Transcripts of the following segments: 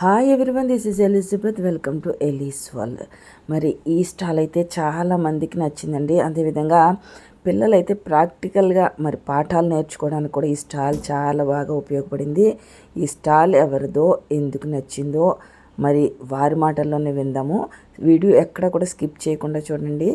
Hi everyone this is Elizabeth welcome to Ellis world మరి ఈ stall అయితే చాలా మందికి నచ్చిందండి. అదేవిధంగా పిల్లలైతే ప్రాక్టికల్గా మరి పాఠాలు నేర్చుకోవడానికి కూడా ఈ స్టాల్ చాలా బాగా ఉపయోగపడింది. ఈ స్టాల్ ఎవరిదో ఎందుకు నచ్చిందో మరి వారి మాటల్లోనే విందాము. వీడియో ఎక్కడ కూడా స్కిప్ చేయకుండా చూడండి.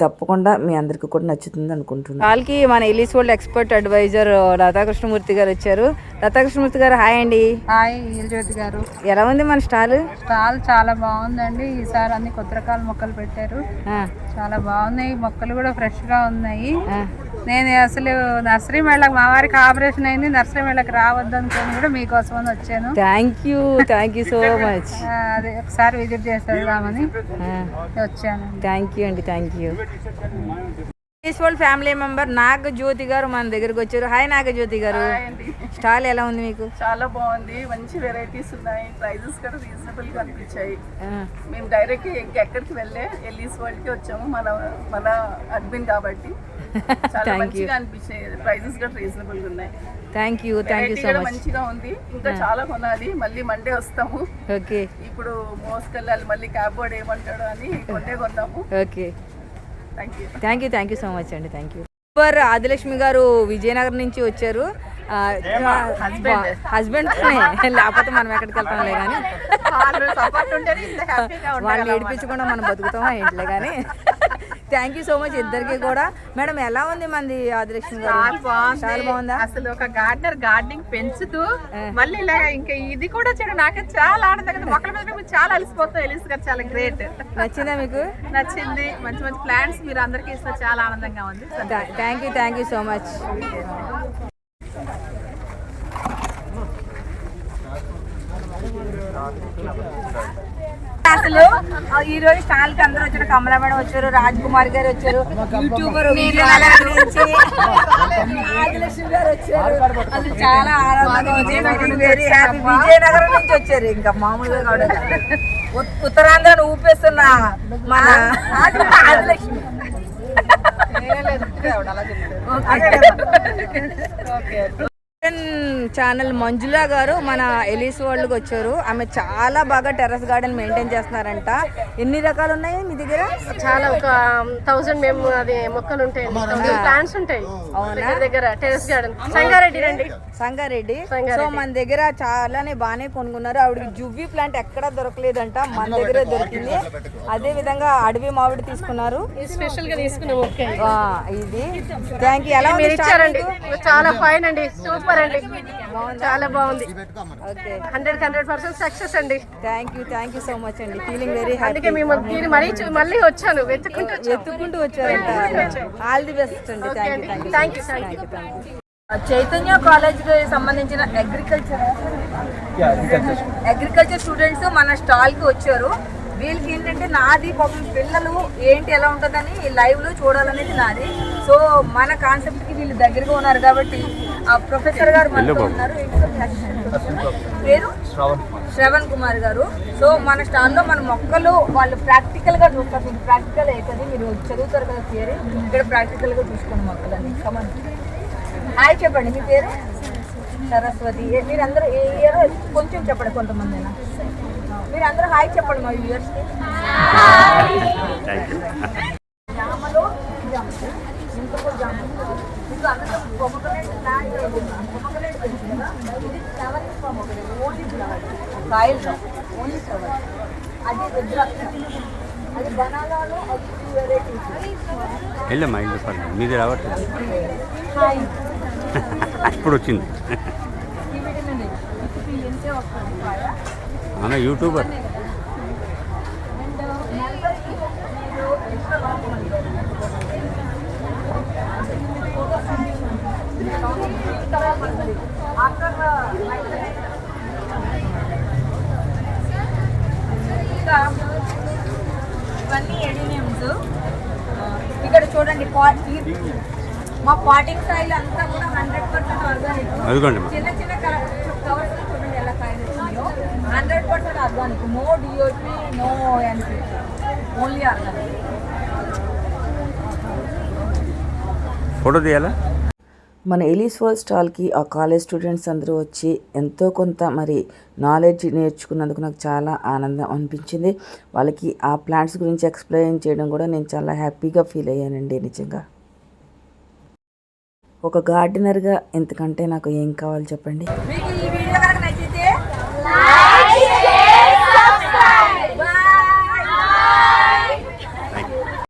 తప్పకుండా మీ అందరికీ కూడా నచ్చుతుంది అనుకుంటున్నాను. కాల్కి మన Ellis world expert adviser Radhakrishnamurthy గారు వచ్చారు. రాధాకృష్ణమూర్తి గారు హాయ్ అండి. హాయ్ జ్యోతి గారు. ఎలా ఉంది మన స్టాల్? స్టాల్ చాలా బాగుందండి. ఈసారి అన్ని కొత్త రకాల మొక్కలు పెట్టారు. చాలా బాగున్నాయి. మొక్కలు కూడా ఫ్రెష్గా ఉన్నాయి నేను అసలు నర్సరీ మేళకు మా వారికి ఆపరేషన్ అయింది నర్సరీ మేళకి రావద్దు అనుకుని కూడా మీకోసం అని వచ్చాను thank you thank you so much అదే ఒకసారి విజిట్ చేసి వెళ్దామని వచ్చాను. థ్యాంక్ యూ అండి thank you world family member Naga Jyoti గారు మన దగ్గరికి వచ్చారు. హాయ్ నాగ జ్యోతి గారు స్టాల్ ఎలా ఉంది మీకు? చాలా బాగుంది. మంచి వెరైటీస్ ఉన్నాయి. ప్రైజెస్ కూడా రీజనబుల్గా అనిపించాయి. మేము డైరెక్ట్ ఇంకెక్కడికి వెళ్ళే ఎల్లీస్ వరల్డ్కి వచ్చాము. మన మన అడ్మిన్ కాబట్టి. చాలా మంచిగా అనిపించాయి ప్రైజెస్ కూడా రీజనబుల్ ఉన్నాయి. Thank you thank you so much మంచిగా ఉంది. ఇంకా చాలా కొనాలి. మళ్ళీ మండే వస్తాము. ఓకే ఇప్పుడు మోసుకెళ్ళాలి మళ్ళీ క్యాబ్ బోర్డ్ ఏమంటాడో అని కొన్నే కొన్నాము okay thank you thank you thank you so much అండి. థ్యాంక్ యూ సూపర్ ఆదిలక్ష్మి గారు విజయనగరం నుంచి వచ్చారు. హస్బెండ్ లేకపోతే మనం ఎక్కడికి వెళ్తాంలే కానీ వాళ్ళు ఏడిపించకుండా మనం బతుకుతామా ఇంట్లో కానీ థ్యాంక్ యూ సో మచ్ ఇద్దరికి కూడా. మేడం ఎలా ఉంది మంది ఆదిలక్ష్మి గారు? చాలా బాగుందా. అసలు ఒక గార్డెనర్ గార్డెనింగ్ పెంచుతూ మళ్ళీ ఇలా ఇంకా ఇది కూడా చేయడం నాకే చాలా ఆనందంగా ఉంది. మొక్కల మీద చాలా అలసిపోతాం ఎలిస్ గారు. చాలా గ్రేట్ నచ్చిందా మీకు? నచ్చింది. మంచి మంచి ప్లాంట్స్ మీరు అందరికీ ఇస్తే చాలా ఆనందంగా ఉంది. Thank you thank you so much అసలు ఈ రోజు స్టాల్కి అందరూ వచ్చారు కమలా మేడం వచ్చారు రాజ్ కుమార్ గారు వచ్చారు యూట్యూబర్ గారు వచ్చారు. అసలు చాలా ఆనందంగా విజయనగరం నుంచి వచ్చారు. ఇంకా మామూలుగా కూడా కాదు. ఉత్- ఉత్తరాంధ్రను ఊపేస్తున్న మన ఆదిలక్ష్మి. ఛానల్ మంజులా గారు మన ఎలీస్ వరల్డ్కి వచ్చారు. ఆమె చాలా బాగా టెర్రస్ గార్డెన్ మెయింటైన్ చేస్తున్నారంట. ఎన్ని రకాలు ఉన్నాయి మీ దగ్గర? చాలా ఒక థౌసండ్ మేము అది మొక్కలు ఉంటాయండి ప్లాంట్స్ ఉంటాయి. దగ్గర దగ్గర టెరెస్ గార్డెన్. సంగారెడ్డి రండి. సంగారెడ్డి. సో మన దగ్గర చాలానే బాగానే కొనుక్కున్నారు. ఆవిడకి జువ్వి ప్లాంట్ ఎక్కడా దొరకలేదంట. మన దగ్గరే దొరికింది. అదే విధంగా అడవి మామిడి తీసుకున్నారు. స్పెషల్గా తీసుకున్నాం ఓకే ఆ, ఇది. థ్యాంక్ యూ ఎలా ఇచ్చారండి? చాలా ఫైన్ అండి. సూపర్ అండి. చాలా బాగుంది. Okay hundred hundred percent success అండి. Thank you thank you so much అండి. ఫీలింగ్ వెరీ హ్యాపీ అందుకే మేము దీన్ని మరీ మళ్ళీ వచ్చాను. వెతుక్కుంటూ వచ్చాను. ఎత్తుకుంటూ వచ్చారంట ఆల్ ది బెస్ట్ అండి. Thank you thank you thank you Chaitanya కాలేజ్కి సంబంధించిన అగ్రికల్చర్ అగ్రికల్చర్ స్టూడెంట్స్ మన స్టాల్కి వచ్చారు. వీళ్ళకి ఏంటంటే నాది పాపం పిల్లలు ఏంటి ఎలా ఉంటుందని లైవ్లో చూడాలనేది నాది. సో మన కాన్సెప్ట్కి వీళ్ళు దగ్గరగా ఉన్నారు కాబట్టి ప్రొఫెసర్ గారు మనతో ఉన్నారు. పేరు? శ్రవణ్ కుమార్. గారు. సో మన స్టాల్లో మన మొక్కలు వాళ్ళు ప్రాక్టికల్గా చూస్తారు. మీకు ప్రాక్టికల్ అవుతుంది. మీరు చదువుతారు కదా థియరీ. ఇక్కడ ప్రాక్టికల్గా చూసుకోండి మొక్కలన్నీ. కమన్ హాయ్ చెప్పండి. మీ పేరు? సరస్వతి. మీరందరూ ఏ ఇయర్? కొంచెం చెప్పండి కొంతమంది మీరు అందరూ హాయ్ చెప్పండి మా వ్యూయర్స్ జామలో ఈ జామ ఇంకొక జామ మీకు అందరూ పొమ్మకనేట్ పొమ్మకనేట్ తెలుసు కదా ఇది ఫ్లవరింగ్ పొమ్మకనేట్ ఓన్లీ ఫ్లవర్ కాయలు ఓన్లీ ఫ్లవర్. అది రుద్ర అది బనానాలో అది టూ వెరైటీస్ వెళ్ళమ్మా ఇల్లు పర్లేదు మీది రావట్లేదు. హాయ్. ఇప్పుడు వచ్చింది. అవునా యూట్యూబర్ అండ్ నెలకి మీరు ఎక్స్ట్రా లాంగ్ ఆఫ్టర్ ఇంకా ఇవన్నీ ఎడినియమ్స్ ఇక్కడ చూడండి పా- ఈ- మా పాటింగ్ స్టైల్ అంతా కూడా హండ్రెడ్ పర్సెంట్ ఆర్గానిక్. చిన్న చిన్న కవర్స్ చూడండి ఎలా కాయలు వచ్చినాయో hundred percent organic. No DAP no NP only organic. Photo తీయాలా? మన ఎలీస్ వరల్డ్ స్టాల్కి ఆ కాలేజ్ స్టూడెంట్స్ అందరూ వచ్చి ఎంతో కొంత మరి నాలెడ్జ్ నేర్చుకున్నందుకు నాకు చాలా ఆనందం అనిపించింది. వాళ్ళకి ఆ ప్లాంట్స్ గురించి ఎక్స్ప్లెయిన్ చేయడం కూడా నేను చాలా హ్యాపీగా ఫీల్ అయ్యానండి నిజంగా. ఒక గార్డెనర్గా ఎంతకంటే నాకు ఏం కావాలి చెప్పండి? మీకు ఈ వీడియో